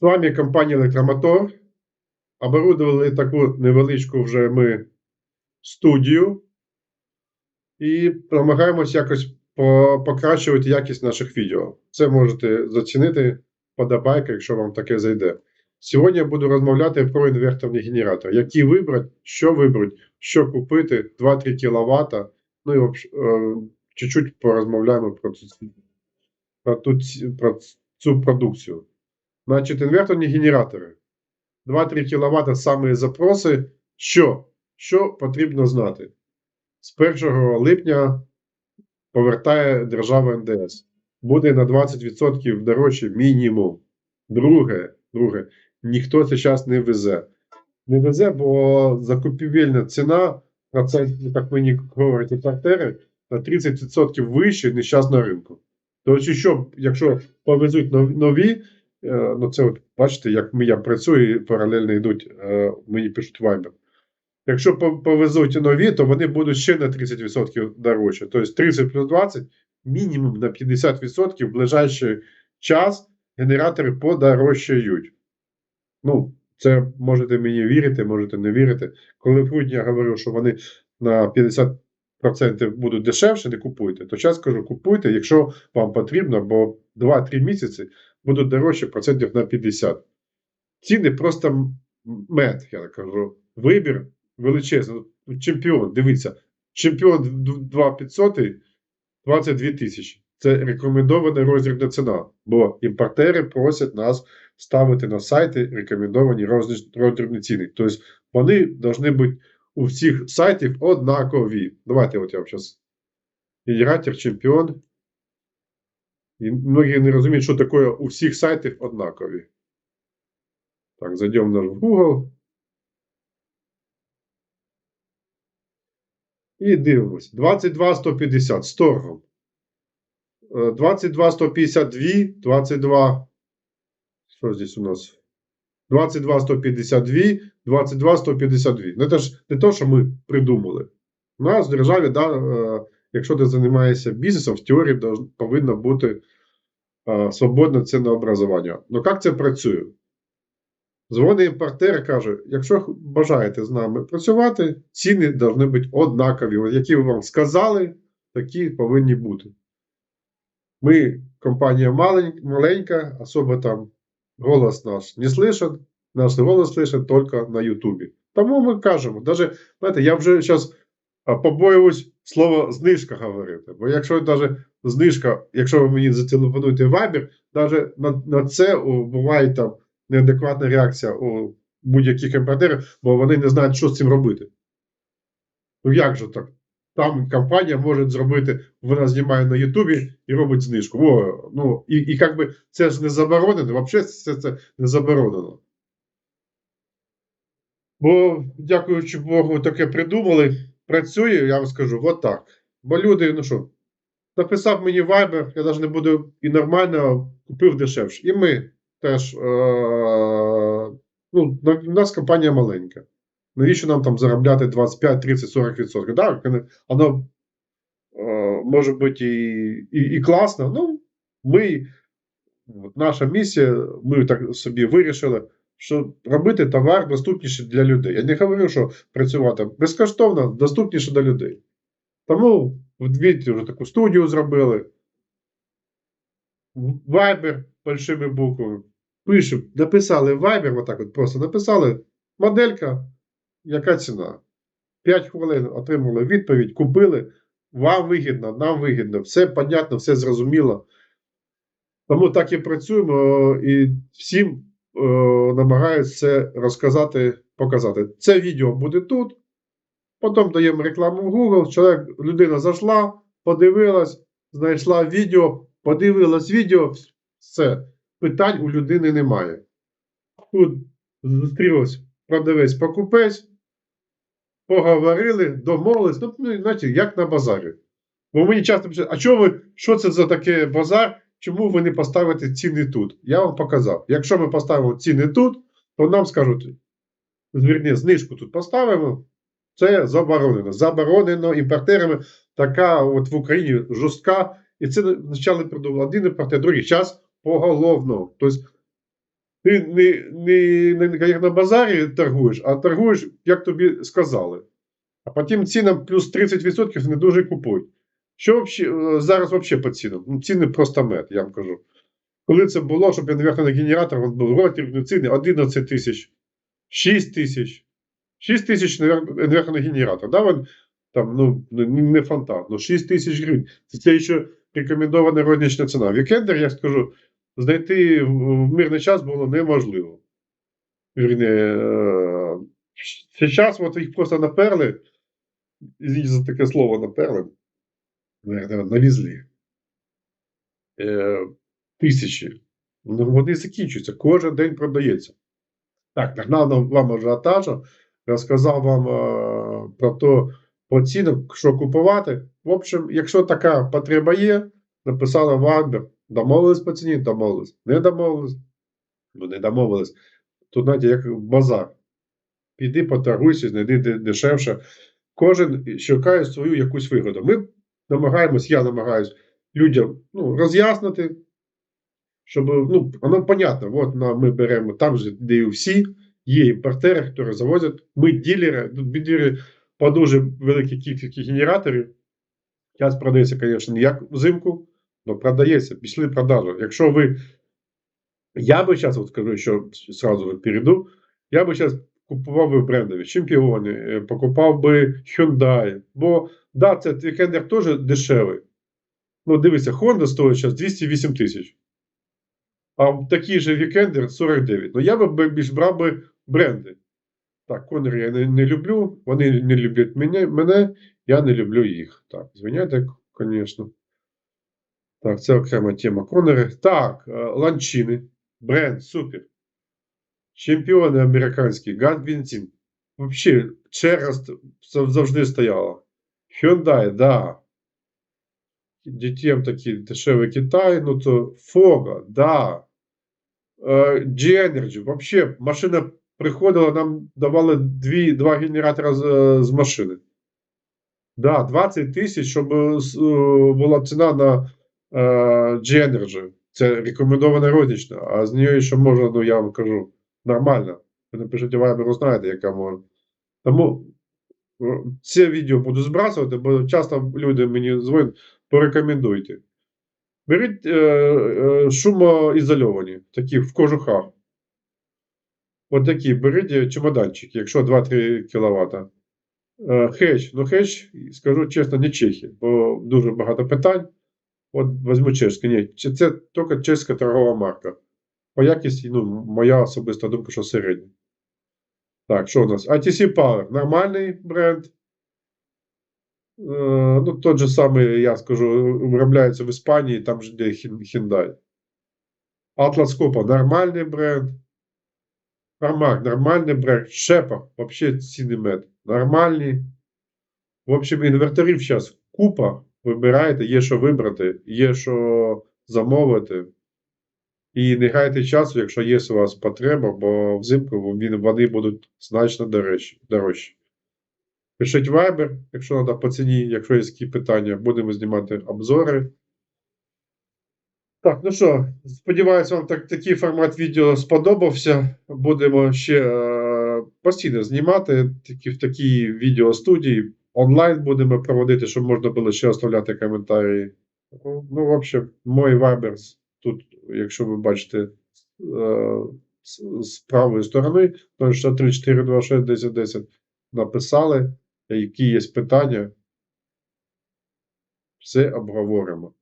З вами компанія Електромотор. Оборудували таку невеличку вже ми студію і намагаємось якось покращувати якість наших відео. Це можете зацінити подобайка, якщо вам таке зайде. Сьогодні я буду розмовляти про інверторний генератор. Які вибрати, що вибрати, що купити, 2-3 кВт. Ну і е, чуть-чуть порозмовляємо про цю, про цю продукцію. Значить, інверторні генератори. 2-3 кВт саме запроси. Що? Що потрібно знати? З 1 липня повертає держава НДС. Буде на 20% дорожче мінімум. Друге, друге, ніхто зараз не везе. Не везе, бо закупівельна ціна, а це, як мені говорять імпортери, на 30% вище, ніж зараз на ринку. Тобто, що, якщо повезуть нові, ну це от бачите, як я працюю, і паралельно йдуть, е, мені пишуть Viber. Якщо повезуть нові, то вони будуть ще на 30% дорожче. Тобто 30 плюс 20 мінімум на 50% в ближайший час генератори подорожчають. Ну, це можете мені вірити, можете не вірити. Коли в грудні я говорив, що вони на 50% будуть дешевше, не купуйте, то зараз кажу, купуйте, якщо вам потрібно, бо 2-3 місяці будуть дорожче процентів на 50. Ціни просто мед, я кажу. Вибір величезний. Ну, Чемпіон, дивіться, чемпіон 2500 22 тисячі. Це рекомендована розрібна ціна, бо імпортери просять нас ставити на сайти рекомендовані розріб- роздрібні ціни. Тобто вони повинні бути у всіх сайтів однакові. Давайте от я вам зараз. Генератор чемпіон. І многі не розуміють, що таке у всіх сайтів однакові. Так, зайдемо наш в Google. І дивимось. 22 150 з торгом. Е, 22 152, 22. Що здесь у нас? 22 152, 22 152. Ну, це ж не то, що ми придумали. У нас в державі, да, е, якщо ти займаєшся бізнесом, в теорії повинно бути е, свободне цінообразування. Ну як це працює? Дзвонить імпортер каже: якщо бажаєте з нами працювати, ціни повинні бути однакові. Які ви вам сказали, такі повинні бути. Ми компанія маленька, особо там голос наш не слышен, наш голос слышен тільки на Ютубі. Тому ми кажемо, даже, знаєте, я вже зараз побоююсь слово знижка говорити. Бо якщо навіть знижка, якщо ви мені зателефонуєте в Viber, навіть на, на це о, буває там неадекватна реакція у будь-яких імпортерів, бо вони не знають, що з цим робити. Ну як же так? Там компанія може зробити, вона знімає на Ютубі і робить знижку. О, ну, і, і як би це ж не заборонено, взагалі це, це не заборонено. Бо, дякуючи Богу, таке придумали. Працює, я вам скажу, от так. Бо люди, ну що, написав мені Viber, я навіть не буду і нормально купив дешевше. І ми теж. Е- ну, у нас компанія маленька. Навіщо нам там заробляти 25, 30, 40 відсотків? Так, воно е, може бути і, і, і класно. Ну, ми, наша місія, ми так собі вирішили, що робити товар доступніше для людей. Я не говорю, що працювати безкоштовно, доступніше для людей. Тому вдвічі вже таку студію зробили. Viber большими буквами. Пишемо, написали Viber, отак от просто написали моделька, яка ціна. 5 хвилин отримали відповідь, купили. Вам вигідно, нам вигідно, все понятно, все зрозуміло. Тому так і працюємо і всім е, намагаюся це розказати, показати. Це відео буде тут. Потім даємо рекламу в Google. Чоловік, людина зайшла, подивилась, знайшла відео, подивилась відео, все. Питань у людини немає. Тут зустрілось продавець-покупець, поговорили, домовились, ну, ну, знаєте, як на базарі. Бо мені часто пишуть, а чого ви, що це за таке базар? Чому ви не поставите ціни тут? Я вам показав. Якщо ми поставимо ціни тут, то нам скажуть, звірні, знижку тут поставимо. Це заборонено. Заборонено імпортерами така от в Україні жорстка. І це спочатку придумав один імпортер, другий час поголовно. Тобто Ти не, не, не як на базарі торгуєш, а торгуєш, як тобі сказали. А по тим цінам плюс 30% не дуже купують. Що е, зараз взагалі по цінам? Ну, ціни просто мед, я вам кажу. Коли це було, щоб інверторний генератор він був роторні ціни 11 тисяч, 6 тисяч. 6 тисяч інвер- інверторний генератор. Да, він, там, ну, не- фонтан, ну 6 тисяч гривень. Це, це ще рекомендована рознична ціна. Вікендер, я скажу, знайти в, мирний час було неможливо. Вірні, е, зараз от їх просто наперли, за таке слово наперли, навезли. Е, тисячі. Ну, вони закінчуються, кожен день продається. Так, нагнав вам ажіотажу, розказав вам е, про то, по цінам, що купувати. В общем, якщо така потреба є, написали Вайбер, домовились по ціні, домовились. Не домовились, ну не домовились. Тут, знаєте, як базар. Піди поторгуйся, знайди дешевше. Кожен шукає свою якусь вигоду. Ми намагаємось, я намагаюсь людям ну, роз'яснити, щоб ну, воно понятно. От ми беремо там же, де і всі, є імпортери, які завозять. Ми ділери, ділери по дуже великій кількості генераторів. Зараз продається, звісно, не як взимку, але продається, пішли продажі. Якщо ви. Я би зараз скажу, що сразу перейду, я би зараз купував би брендові чемпіони, е, покупав би Hyundai. Бо да, це вікендер теж дешевий. Ну, дивися, Honda стоїть зараз 208 тисяч. А такий же вікендер 49. Ну, я би більш брав би бренди. Так, Конер я не, не люблю, вони не люблять мене, мене, я не люблю їх. Так, звиняйте, звісно. Так, це окрема тема. Конери. Так, е, ланчини. Бренд, супер. Чемпіони американські, бензин. Взагалі, через завжди стояло. Hyundai, да. DTM такий дешевий Китай, ну то Фога, да. Е, G-Energy, вообще, машина приходила, нам давали дві, два генератора з, з машини. Да, 20 тисяч, щоб е, е, була ціна на G-Energy. Це рекомендована рознична, а з нею ще можна, ну я вам кажу, нормально. Ви напишіть Viber, знаєте, яка можна. Тому це відео буду збрасувати, бо часто люди мені дзвонять, порекомендуйте. Беріть е, е, шумоізольовані, такі в кожухах. От такі беріть е, чемоданчик, якщо 2-3 кВт. Хеч, ну хеч, скажу чесно, не чехи, бо дуже багато питань. От візьму чешське. Ні, це тільки чеська торгова марка. По якісті, ну, моя особиста думка, що середня. Так, що у нас? ITC Power, нормальний бренд. Е, ну, тот же самий, я скажу, виробляється в Іспанії, там же де Hyundai. Atlas Coppa, нормальний бренд. Армак, нормальний бренд. Шепа, вообще ціни мед. Нормальні. В общем, інверторів зараз купа. Вибираєте, є що вибрати, є що замовити. І не гайте часу, якщо є у вас потреба, бо взимку вони будуть значно дорожчі. Пишіть Viber, якщо треба по ціні, якщо є які питання, будемо знімати обзори. Так, ну що, сподіваюся, вам так, такий формат відео сподобався. Будемо ще е, постійно знімати такі, в такій відеостудії. Онлайн будемо проводити, щоб можна було ще оставляти коментарі. Ну, в общем, мой тут, якщо ви бачите е, з, правої сторони, 063 426 1010 написали, які є питання. Все обговоримо.